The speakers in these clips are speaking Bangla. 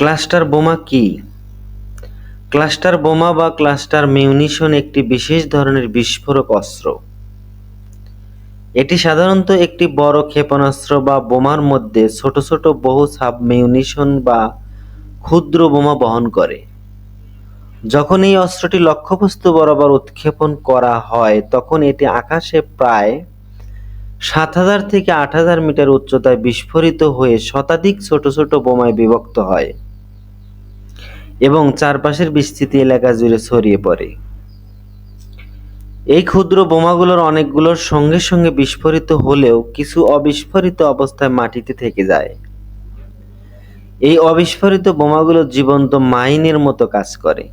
ক্লাস্টার বোমা কি? ক্লাস্টার বোমা বা ক্লাস্টার মিউনিশন একটি বিশেষ ধরনের বিস্ফোরক অস্ত্র। এটি সাধারণত একটি বড় ক্ষেপণাস্ত্র বা বোমার মধ্যে ছোট ছোট বহু সাবমিউনিশন বা ক্ষুদ্র বোমা বহন করে। যখন এই অস্ত্রটি লক্ষ্যবস্তু বরাবর উৎক্ষেপণ করা হয়, তখন এটি আকাশে প্রায় সাত হাজার থেকে আট হাজার মিটার উচ্চতায় বিস্ফোরিত হয়ে শতাধিক ছোট ছোট বোমায় বিভক্ত হয়। এবং চারপাশের বিস্তৃত এলাকা জুড়ে ছড়িয়ে পড়ে। এই ক্ষুদ্র বোমাগুলোর অনেকগুলোর সঙ্গে সঙ্গে বিস্ফোরিত হলেও কিছু অবিস্ফোরিত অবস্থায় মাটিতে থেকে যায়। এই অবিস্ফোরিত বোমাগুলো জীবন্ত মাইনের মতো কাজ করে।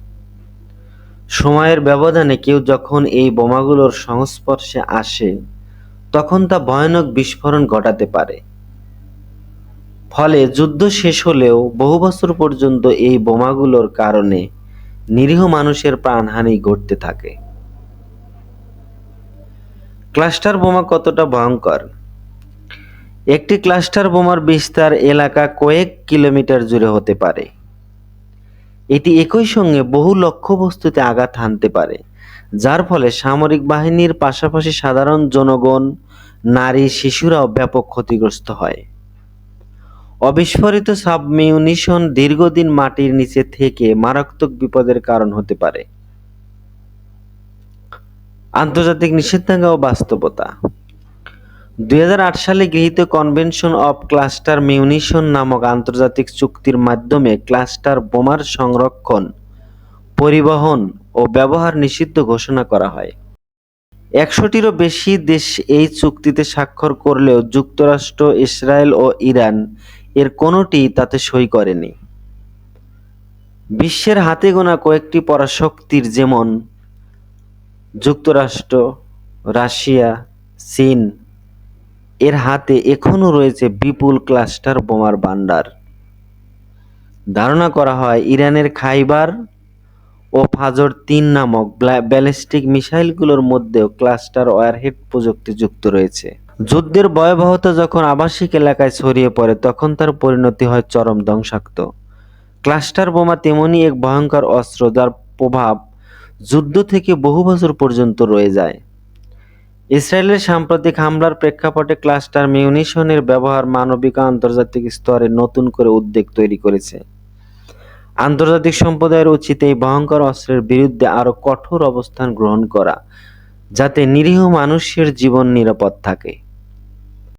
সময়ের ব্যবধানে কেউ যখন এই বোমাগুলোর সংস্পর্শে আসে, তখন তা ভয়ানক বিস্ফোরণ ঘটাতে পারে। ফলে যুদ্ধ শেষ হলেও বহু বছর পর্যন্ত এই বোমাগুলোর কারণে নিরীহ মানুষের প্রাণহানি ঘটতে থাকে। ক্লাস্টার বোমা কতটা ভয়ঙ্কর? একটি ক্লাস্টার বোমার বিস্তার এলাকা কয়েক কিলোমিটার জুড়ে হতে পারে। এটি একই সঙ্গে বহু লক্ষ্যবস্তুতে আঘাত হানতে পারে, যার ফলে সামরিক বাহিনীর পাশাপাশি সাধারণ জনগণ, নারী, শিশুরাও ব্যাপক ক্ষতিগ্রস্ত হয়। অবিস্ফোরিত সাবমিউনিশন দীর্ঘদিন মাটির নিচে থেকে মারাত্মক বিপদের কারণ হতে পারে। আন্তর্জাতিক নিষেধাজ্ঞা ও বাস্তবতা। দুই হাজার আট সালে গৃহীত কনভেনশন অব ক্লাস্টার মিউনিশন নামক আন্তর্জাতিক চুক্তির মাধ্যমে ক্লাস্টার বোমার সংরক্ষণ, পরিবহন ও ব্যবহার নিষিদ্ধ ঘোষণা করা হয়। একশোটিরও বেশি দেশ এই চুক্তিতে স্বাক্ষর করলেও যুক্তরাষ্ট্র, ইসরায়েল ও ইরান এর কোনোটি তাতে সই করেনি। বিশ্বের হাতে গোনা কয়েকটি পরাশক্তির যেমন যুক্তরাষ্ট্র, রাশিয়া, চীন, এর হাতে এখনও রয়েছে বিপুল ক্লাস্টার বোমার ভান্ডার ধারণা করা হয়, ইরানের খাইবার ও ফাজর তিন নামক ব্যালিস্টিক মিসাইলগুলোর মধ্যেও ক্লাস্টার ওয়ারহেড প্রযুক্তি যুক্ত রয়েছে। যুদ্ধের ভয়াবহতা যখন আবাসিক এলাকায় ছড়িয়ে পড়ে, তখন তার পরিণতি হয় চরম ধ্বংসাক্ত ক্লাস্টার বোমা তেমনই এক ভয়ঙ্কর অস্ত্র যার প্রভাব যুদ্ধ থেকে বহু বছর পর্যন্ত রয়ে যায়। ইসরায়েলের সাম্প্রতিক হামলার প্রেক্ষাপটে ক্লাস্টার মিউনিশনের ব্যবহার মানবিক আন্তর্জাতিক স্তরে নতুন করে উদ্বেগ তৈরি করেছে। আন্তর্জাতিক সম্প্রদায়ের উচিত এই ভয়ঙ্কর অস্ত্রের বিরুদ্ধে আরও কঠোর অবস্থান গ্রহণ করা, যাতে নিরীহ মানুষের জীবন নিরাপদ থাকে।